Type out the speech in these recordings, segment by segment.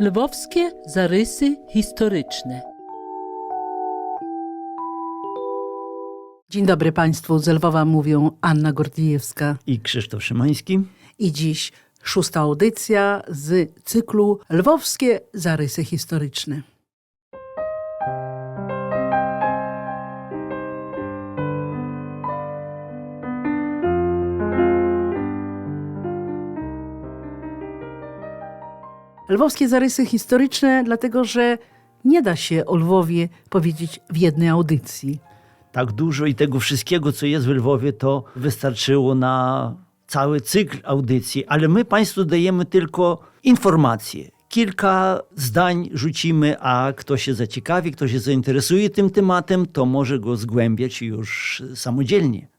Lwowskie zarysy historyczne. Dzień dobry Państwu, z Lwowa mówią Anna Gordijewska i Krzysztof Szymański. i dziś szósta audycja z cyklu Lwowskie Zarysy Historyczne. Lwowskie Zarysy Historyczne, dlatego że nie da się o Lwowie powiedzieć w jednej audycji. Tak dużo i tego wszystkiego, co jest w Lwowie, to wystarczyło na cały cykl audycji, ale my Państwu dajemy tylko informacje. Kilka zdań rzucimy, a kto się zaciekawi, kto się zainteresuje tym tematem, to może go zgłębiać już samodzielnie.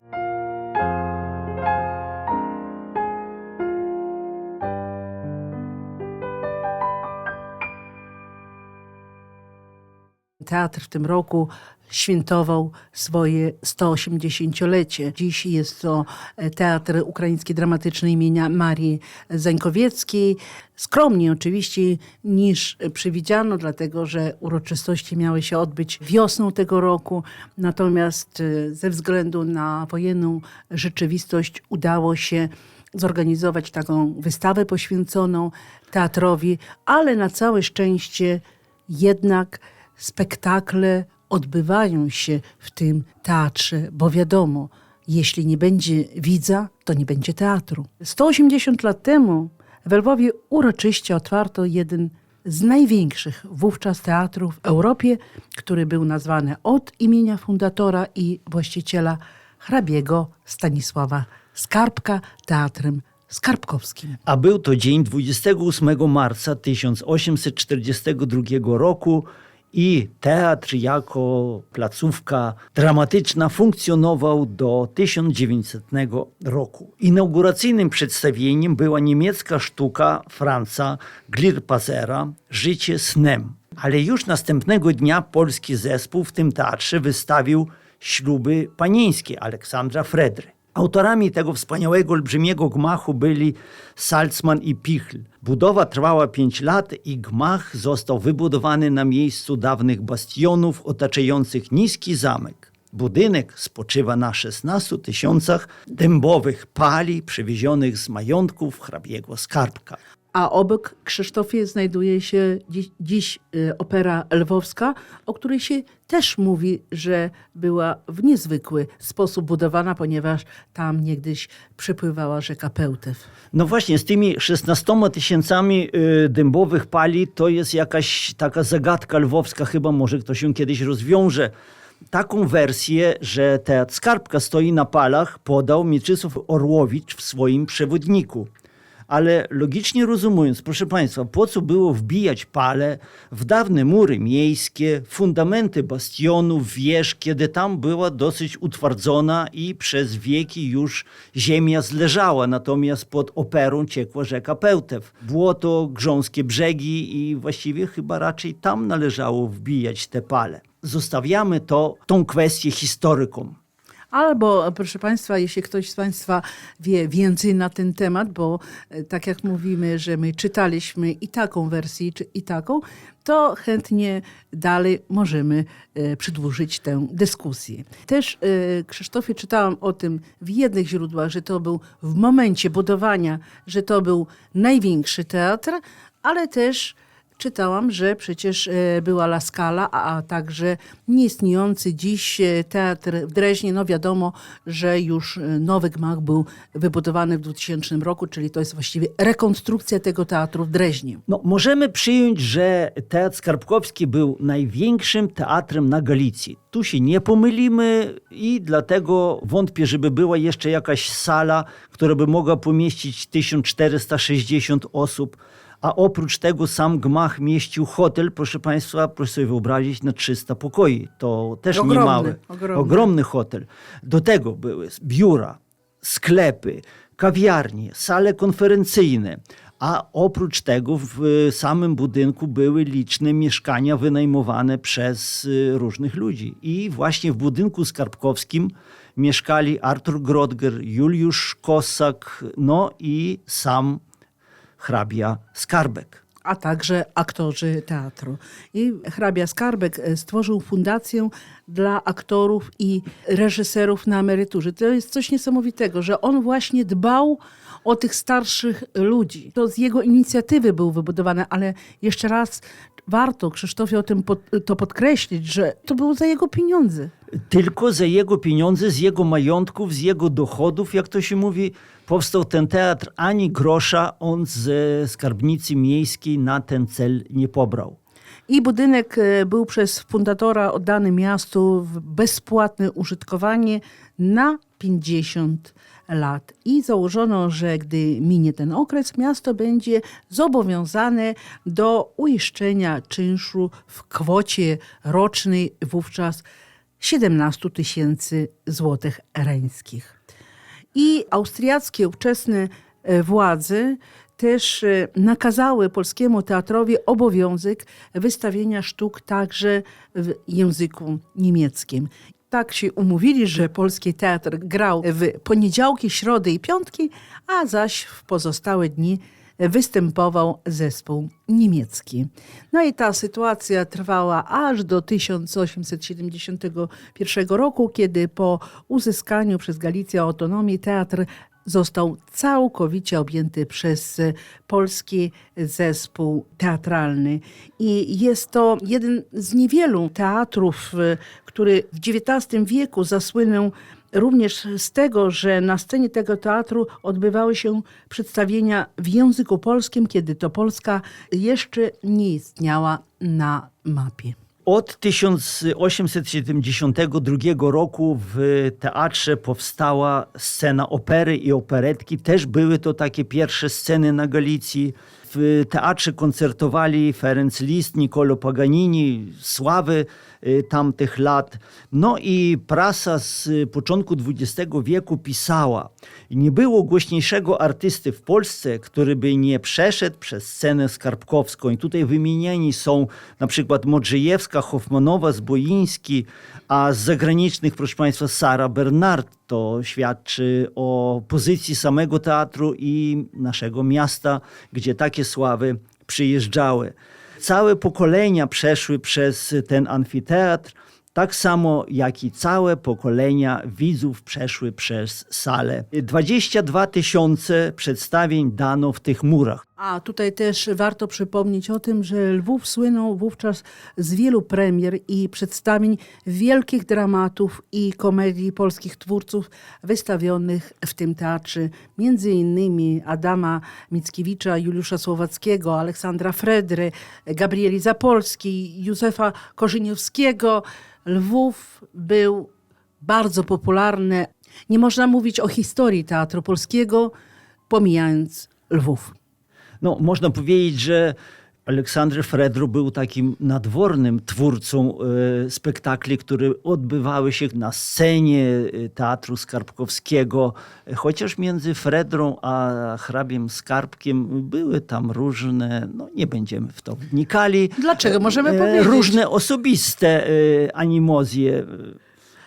Teatr w tym roku świętował swoje 180-lecie. Dziś jest to e, Teatr Ukraiński Dramatyczny imienia Marii Zańkowieckiej. Skromniej oczywiście niż przewidziano, dlatego że uroczystości miały się odbyć wiosną tego roku. Natomiast e, ze względu na wojenną rzeczywistość udało się zorganizować taką wystawę poświęconą teatrowi, ale na całe szczęście jednak spektakle odbywają się w tym teatrze, bo wiadomo, jeśli nie będzie widza, to nie będzie teatru. 180 lat temu w Lwowie uroczyście otwarto jeden z największych wówczas teatrów w Europie, który był nazwany od imienia fundatora i właściciela hrabiego Stanisława Skarbka teatrem skarbkowskim. A był to dzień 28 marca 1842 roku i teatr jako placówka dramatyczna funkcjonował do 1900 roku. Inauguracyjnym przedstawieniem była niemiecka sztuka Franza Glirpazera Życie snem. Ale już następnego dnia polski zespół w tym teatrze wystawił śluby panieńskie Aleksandra Fredry. Autorami tego wspaniałego, olbrzymiego gmachu byli Salzman i Pichl. Budowa trwała 5 lat i gmach został wybudowany na miejscu dawnych bastionów otaczających niski zamek. Budynek spoczywa na 16 tysiącach dębowych pali przywiezionych z majątków hrabiego Skarbka. A obok Krzysztofie znajduje się dziś, dziś y, opera lwowska, o której się też mówi, że była w niezwykły sposób budowana, ponieważ tam niegdyś przepływała rzeka Pełtew. No właśnie, z tymi 16 tysiącami y, dębowych pali to jest jakaś taka zagadka lwowska, chyba może ktoś ją kiedyś rozwiąże. Taką wersję, że teatr Skarbka stoi na palach, podał Mieczysław Orłowicz w swoim przewodniku. Ale logicznie rozumując, proszę Państwa, po co było wbijać pale w dawne mury miejskie, fundamenty bastionów, wież, kiedy tam była dosyć utwardzona i przez wieki już ziemia zleżała, natomiast pod operą ciekła rzeka Pełtew. Błoto, grząskie brzegi i właściwie chyba raczej tam należało wbijać te pale. Zostawiamy to, tą kwestię historykom. Albo, proszę Państwa, jeśli ktoś z Państwa wie więcej na ten temat, bo e, tak jak mówimy, że my czytaliśmy i taką wersję, i taką, to chętnie dalej możemy e, przedłużyć tę dyskusję. Też, e, Krzysztofie, czytałam o tym w jednych źródłach, że to był w momencie budowania, że to był największy teatr, ale też Czytałam, że przecież e, była La Scala, a także nieistniejący dziś e, teatr w Dreźnie. No wiadomo, że już e, nowy gmach był wybudowany w 2000 roku, czyli to jest właściwie rekonstrukcja tego teatru w Dreźnie. No, możemy przyjąć, że Teatr Skarbkowski był największym teatrem na Galicji. Tu się nie pomylimy i dlatego wątpię, żeby była jeszcze jakaś sala, która by mogła pomieścić 1460 osób. A oprócz tego sam gmach mieścił hotel, proszę Państwa, proszę sobie wyobrazić, na 300 pokoi. To też Ogromny, nie mały. ogromny. ogromny hotel. Do tego były biura, sklepy, kawiarnie, sale konferencyjne. A oprócz tego w samym budynku były liczne mieszkania wynajmowane przez y, różnych ludzi. I właśnie w budynku skarbkowskim mieszkali Artur Grodger, Juliusz Kosak, no i sam hrabia Skarbek. a także aktorzy teatru. I hrabia Skarbek e, stworzył fundację dla aktorów i reżyserów na emeryturze. To jest coś niesamowitego, że on właśnie dbał o tych starszych ludzi. To z jego inicjatywy był wybudowany, ale jeszcze raz warto Krzysztofie o tym pod, to podkreślić, że to było za jego pieniądze. Tylko za jego pieniądze, z jego majątków, z jego dochodów, jak to się mówi, powstał ten teatr. Ani grosza on ze skarbnicy miejskiej na ten cel nie pobrał. I budynek e, był przez fundatora oddany miastu w bezpłatne użytkowanie na 50 lat. I założono, że gdy minie ten okres, miasto będzie zobowiązane do uiszczenia czynszu w kwocie rocznej wówczas 17 tysięcy złotych reńskich. I austriackie ówczesne e, władze też e, nakazały polskiemu teatrowi obowiązek wystawienia sztuk także w języku niemieckim. Tak się umówili, że polski teatr grał w poniedziałki, środy i piątki, a zaś w pozostałe dni występował zespół niemiecki. No i ta sytuacja trwała aż do 1871 roku, kiedy po uzyskaniu przez Galicję autonomii teatr został całkowicie objęty przez polski zespół teatralny. I jest to jeden z niewielu teatrów, który w XIX wieku zasłynął również z tego, że na scenie tego teatru odbywały się przedstawienia w języku polskim, kiedy to Polska jeszcze nie istniała na mapie. Od 1872 roku w teatrze powstała scena opery i operetki. Też były to takie pierwsze sceny na Galicji. W teatrze koncertowali Ferenc Liszt, Niccolo Paganini, sławy y, tamtych lat. No i prasa z początku XX wieku pisała, nie było głośniejszego artysty w Polsce, który by nie przeszedł przez scenę skarbkowską. I tutaj wymienieni są na przykład Modrzejewska, Hoffmanowa, Zboiński, a z zagranicznych, proszę Państwa, Sara Bernard. To świadczy o pozycji samego teatru i naszego miasta, gdzie takie sławy przyjeżdżały. Całe pokolenia przeszły przez ten amfiteatr, tak samo jak i całe pokolenia widzów przeszły przez salę. 22 tysiące przedstawień dano w tych murach. A tutaj też warto przypomnieć o tym, że Lwów słynął wówczas z wielu premier i przedstawień wielkich dramatów i komedii polskich twórców wystawionych w tym teatrze. Między innymi Adama Mickiewicza, Juliusza Słowackiego, Aleksandra Fredry, Gabrieli Zapolskiej, Józefa Korzyniowskiego. Lwów był bardzo popularny. Nie można mówić o historii teatru polskiego, pomijając Lwów. No, można powiedzieć, że Aleksander Fredro był takim nadwornym twórcą e, spektakli, które odbywały się na scenie e, Teatru Skarbkowskiego. Chociaż między Fredrą a hrabiem Skarbkiem były tam różne, no nie będziemy w to wnikali. Dlaczego? Możemy e, powiedzieć. Różne osobiste animozje.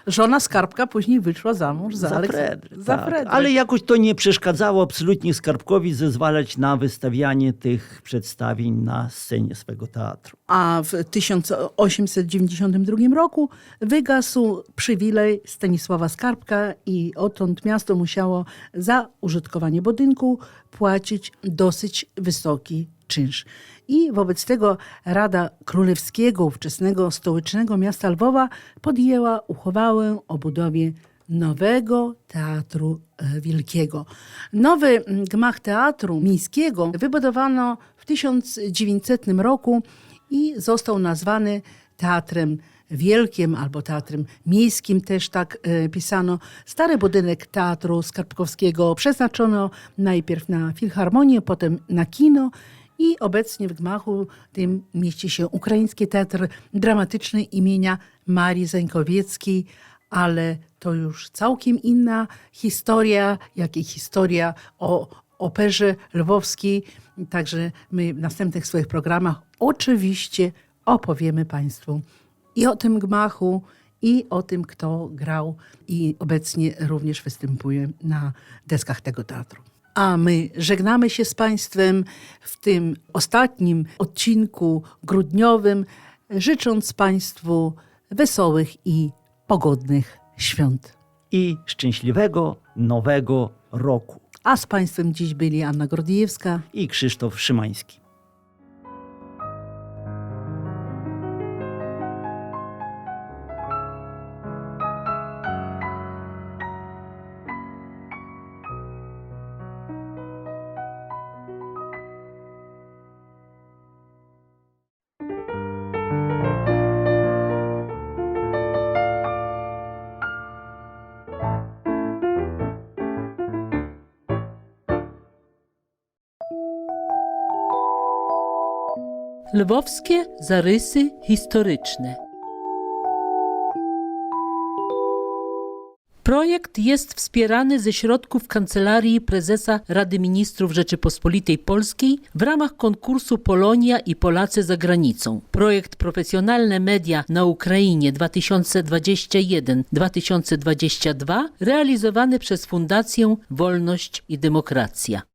Żona Skarbka później wyszła za mąż za, Za Aleks- Fredry, za tak. Fredry. Ale jakoś to nie przeszkadzało absolutnie Skarbkowi zezwalać na wystawianie tych przedstawień na scenie swego teatru. A w 1892 roku wygasł przywilej Stanisława Skarbka i odtąd miasto musiało za użytkowanie budynku płacić dosyć wysoki czynsz. I wobec tego Rada Królewskiego, ówczesnego stołecznego miasta Lwowa podjęła uchwałę o budowie nowego Teatru e, Wielkiego. Nowy mm, gmach Teatru Miejskiego wybudowano w 1900 roku i został nazwany Teatrem Wielkim albo Teatrem Miejskim, też tak e, pisano. Stary budynek Teatru Skarbkowskiego przeznaczono najpierw na filharmonię, potem na kino i obecnie w gmachu tym mieści się Ukraiński Teatr Dramatyczny imienia Marii Zękowieckiej, ale to już całkiem inna historia, jak i historia o operze lwowskiej. Także my w następnych swoich programach oczywiście opowiemy Państwu i o tym gmachu, i o tym, kto grał i obecnie również występuje na deskach tego teatru. A my żegnamy się z Państwem w tym ostatnim odcinku grudniowym, życząc Państwu wesołych i pogodnych świąt. I szczęśliwego nowego roku. A z Państwem dziś byli Anna Gordijewska I Krzysztof Szymański. Lwowskie zarysy historyczne. Projekt jest wspierany ze środków Kancelarii Prezesa Rady Ministrów Rzeczypospolitej Polskiej w ramach konkursu Polonia i Polacy za granicą. Projekt Profesjonalne Media na Ukrainie 2021-2022 realizowany przez Fundację Wolność i Demokracja.